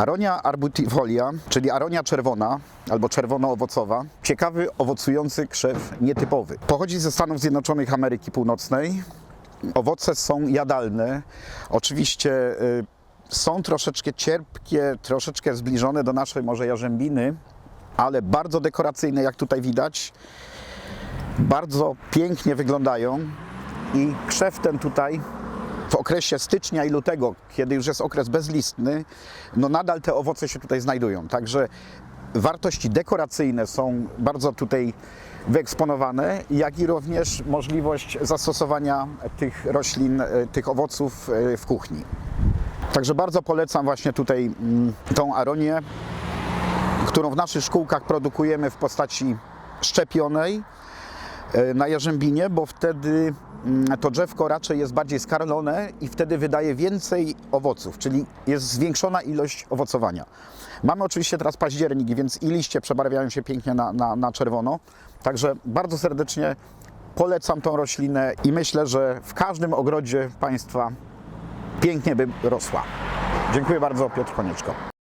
Aronia arbutifolia, czyli aronia czerwona albo czerwono-owocowa, ciekawy owocujący krzew nietypowy. Pochodzi ze Stanów Zjednoczonych Ameryki Północnej. Owoce są jadalne. Oczywiście y, są troszeczkę cierpkie, troszeczkę zbliżone do naszej może jarzębiny, ale bardzo dekoracyjne, jak tutaj widać. Bardzo pięknie wyglądają i krzew ten tutaj w okresie stycznia i lutego, kiedy już jest okres bezlistny, no nadal te owoce się tutaj znajdują. Także wartości dekoracyjne są bardzo tutaj wyeksponowane, jak i również możliwość zastosowania tych roślin, e, tych owoców e, w kuchni. Także bardzo polecam właśnie tutaj mm, tą aronię, którą w naszych szkółkach produkujemy w postaci szczepionej na jarzębinie, bo wtedy mm, to drzewko raczej jest bardziej skarlone i wtedy wydaje więcej owoców, czyli jest zwiększona ilość owocowania. Mamy oczywiście teraz październik, więc i liście przebarwiają się pięknie na, na, na czerwono. Także bardzo serdecznie polecam tą roślinę i myślę, że w każdym ogrodzie Państwa pięknie by rosła. Dziękuję bardzo, Piotr Konieczko.